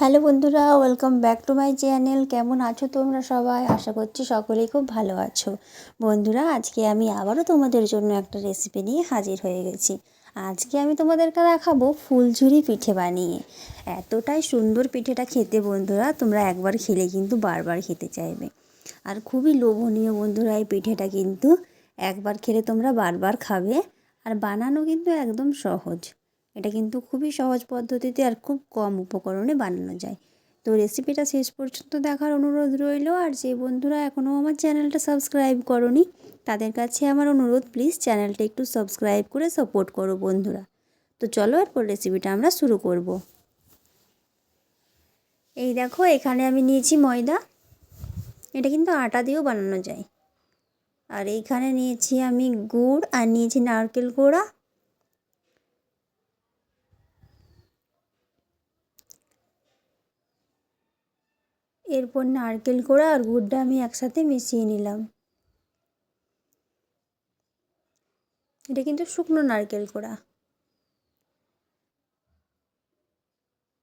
Hello বন্ধুরা, welcome back to my channel. কেমন আছো তোমরা সবাই? আশা করছি সকলেই খুব ভালো আছো। বন্ধুরা, আজকে আমি আবারও তোমাদের জন্য একটা রেসিপি নিয়ে হাজির হয়ে গেছি। আজকে আমি তোমাদেরকে দেখাবো ফুলঝুরি পিঠে বানিয়ে। এতটাই সুন্দর পিঠেটা খেতে বন্ধুরা, তোমরা একবার খেলে কিন্তু বারবার খেতে চাইবে। আর খুবই লোভনীয় বন্ধুরা, এই পিঠেটা কিন্তু একবার খেলে তোমরা বারবার খাবে। আর বানানো কিন্তু একদম সহজ। এটা কিন্তু খুবই সহজ পদ্ধতিতে আর খুব কম উপকরণে বানানো যায়। তো রেসিপিটা শেষ পর্যন্ত দেখার অনুরোধ রইল, আর যে বন্ধুরা এখনও আমার চ্যানেলটা সাবস্ক্রাইব করনি, তাদের কাছে আমার অনুরোধ প্লিজ চ্যানেলটা একটু সাবস্ক্রাইব করে সাপোর্ট করো বন্ধুরা। তো চলো এরপর রেসিপিটা আমরা শুরু করব। এই দেখো, এখানে আমি নিয়েছি ময়দা। এটা কিন্তু আটা দিয়েও বানানো যায়। আর এইখানে নিয়েছি আমি গুড় আর নিয়েছি নারকেল কোড়া এরপর নারকেল কোড়া আর গুড়টা আমি একসাথে মিশিয়ে নিলাম। এটা কিন্তু শুকনো নারকেল কোড়া।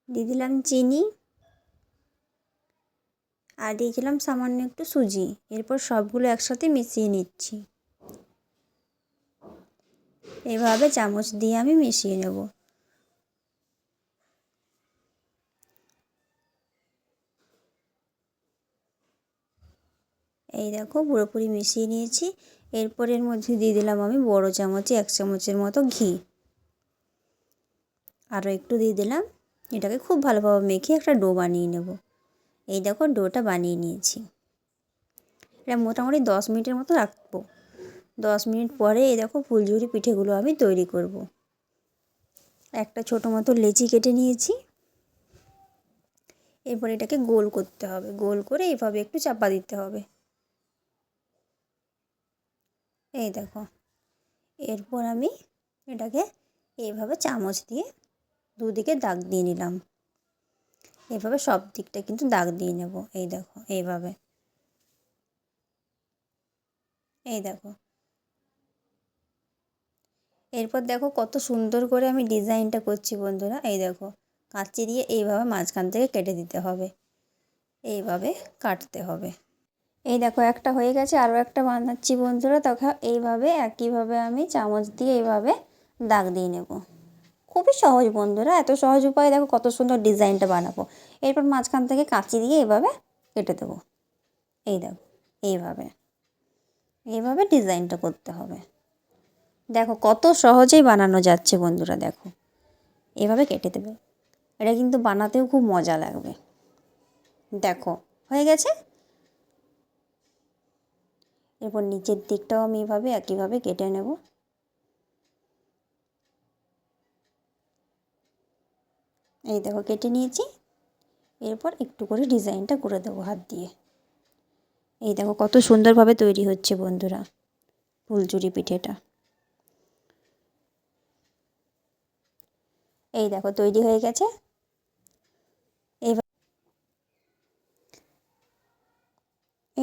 দিয়ে দিলাম চিনি আর দিয়েছিলাম সামান্য একটু সুজি। এরপর সবগুলো একসাথে মিশিয়ে নিচ্ছি। এভাবে চামচ দিয়ে আমি মিশিয়ে নেব। এই দেখো, পুরোপুরি মিশিয়ে নিয়েছি। এরপর এর মধ্যে দিয়ে দিলাম আমি বড় চামচে, এক চামচের মতো ঘি। আরও একটু দিয়ে দিলাম। এটাকে খুব ভালোভাবে মেখে একটা ডো বানিয়ে নেব। এই দেখো, ডোটা বানিয়ে নিয়েছি। এটা মোটামুটি দশ মিনিটের মতো রাখব। দশ মিনিট পরে এই দেখো, ফুলঝুরি পিঠেগুলো আমি তৈরি করব। একটা ছোটো মতো লেচি কেটে নিয়েছি। এরপর এটাকে গোল করতে হবে। গোল করে এইভাবে একটু চাপা দিতে হবে। এই দেখো। এরপর আমি এটাকে এইভাবে চামচ দিয়ে দুদিকে দাগ দিয়ে নিলাম। এভাবে সব দিকটা কিন্তু দাগ দিয়ে নেব। এই দেখো, এইভাবে। এই দেখো। এরপর দেখো কত সুন্দর করে আমি ডিজাইনটা করছি বন্ধুরা। এই দেখো, কাঁচি দিয়ে এইভাবে মাঝখান থেকে কেটে দিতে হবে। এইভাবে কাটতে হবে। এই দেখো একটা হয়ে গেছে আরও একটা বানাচ্ছি বন্ধুরা। তখন এইভাবে, একইভাবে আমি চামচ দিয়ে এইভাবে দাগ দিয়ে নেব। খুবই সহজ বন্ধুরা, এত সহজ উপায় দেখো, কত সুন্দর ডিজাইনটা বানাবো। এরপর মাঝখান থেকে কাঁচি দিয়ে এইভাবে কেটে দেবো। এই দেখো, এইভাবে এইভাবে ডিজাইনটা করতে হবে। দেখো, কত সহজেই বানানো যাচ্ছে বন্ধুরা, দেখো। এভাবে কেটে দেবে। এটা কিন্তু বানাতেও খুব মজা লাগবে। দেখো, হয়ে গেছে? এরপর নিচের দিকটাও আমি এভাবে একইভাবে কেটে নেব। এই দেখো, কেটে নিয়েছি। এরপর একটু করে ডিজাইনটা করে দেবো হাত দিয়ে। এই দেখো, কত সুন্দরভাবে তৈরি হচ্ছে বন্ধুরা ফুলচুরি পিঠেটা। এই দেখো, তৈরি হয়ে গেছে।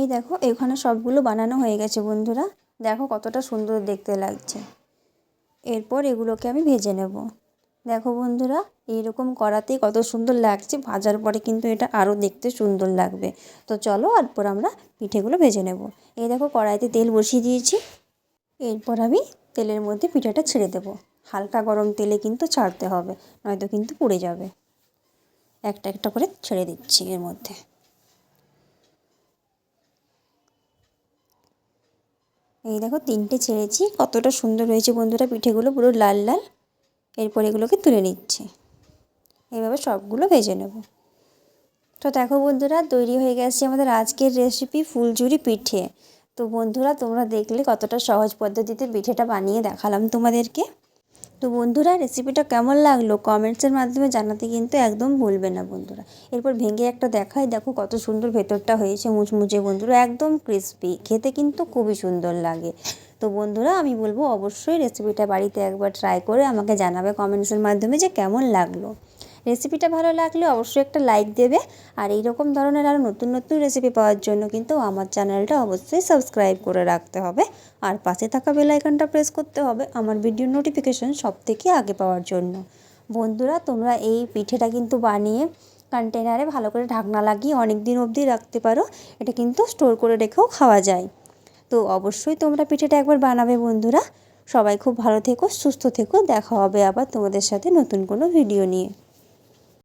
এই দেখো, এখানে সবগুলো বানানো হয়ে গেছে বন্ধুরা। দেখো কতটা সুন্দর দেখতে লাগছে। এরপর এগুলোকে আমি ভেজে নেব। দেখো বন্ধুরা, এইরকম করাতেই কত সুন্দর লাগছে। ভাজার পরে কিন্তু এটা আরও দেখতে সুন্দর লাগবে। তো চলো, এরপর আমরা পিঠেগুলো ভেজে নেব। এই দেখো, কড়াইতে তেল বসিয়ে দিয়েছি। এরপর আমি তেলের মধ্যে পিঠাটা ছেড়ে দেব। হালকা গরম তেলে কিন্তু ছাড়তে হবে, নয়তো কিন্তু পুড়ে যাবে। একটা একটা করে ছেড়ে দিচ্ছি এর মধ্যে। এই দেখো তিনটে ছেড়েছি, কতটা সুন্দর হয়েছে বন্ধুরা, পিঠেগুলো পুরো লাল লাল। এরপর এগুলোকে তুলে নিচ্ছে। এইভাবে সবগুলো ভেজে নেব। তো দেখো বন্ধুরা, তৈরি হয়ে গেছে আমাদের আজকের রেসিপি ফুলঝুরি পিঠে। তো বন্ধুরা, তোমরা দেখলে কতটা সহজ পদ্ধতিতে পিঠেটা বানিয়ে দেখালাম তোমাদেরকে। তো বন্ধুরা রেসিপিটা কেমন লাগল কমেন্টসের মাধ্যমে জানাতে কিন্তু একদম ভুলবে না বন্ধুরা। এরপর ভেঙে একটা দেখাই, দেখো কত সুন্দর ভেতরটা হয়েছে মুচমুচে বন্ধুরা, একদম ক্রিসপি খেতে কিন্তু খুবই সুন্দর লাগে। তো বন্ধুরা, আমি বলব অবশ্যই রেসিপিটা বাড়িতে একবার ট্রাই করে আমাকে জানাবে কমেন্টসের মাধ্যমে যে কেমন লাগল। রেসিপিটা ভালো লাগলে অবশ্যই একটা লাইক দেবে। আর এই রকম ধরনের আরও নতুন নতুন রেসিপি পাওয়ার জন্য কিন্তু আমার চ্যানেলটা অবশ্যই সাবস্ক্রাইব করে রাখতে হবে। আর পাশে থাকা বেল আইকনটা প্রেস করতে হবে আমার ভিডিও নোটিফিকেশন সব থেকে আগে পাওয়ার জন্য। বন্ধুরা, তোমরা এই পিঠেটা কিন্তু বানিয়ে কন্টেনারে ভালো করে ঢাকনা লাগিয়ে অনেক দিন অবধি রাখতে পারো। এটা কিন্তু স্টোর করে রেখেও খাওয়া যায়। তো অবশ্যই তোমরা পিঠেটা একবার বানাবে বন্ধুরা। সবাই খুব ভালো থেকো, সুস্থ থেকো। দেখা হবে আবার তোমাদের সাথে নতুন কোনো ভিডিও নিয়ে।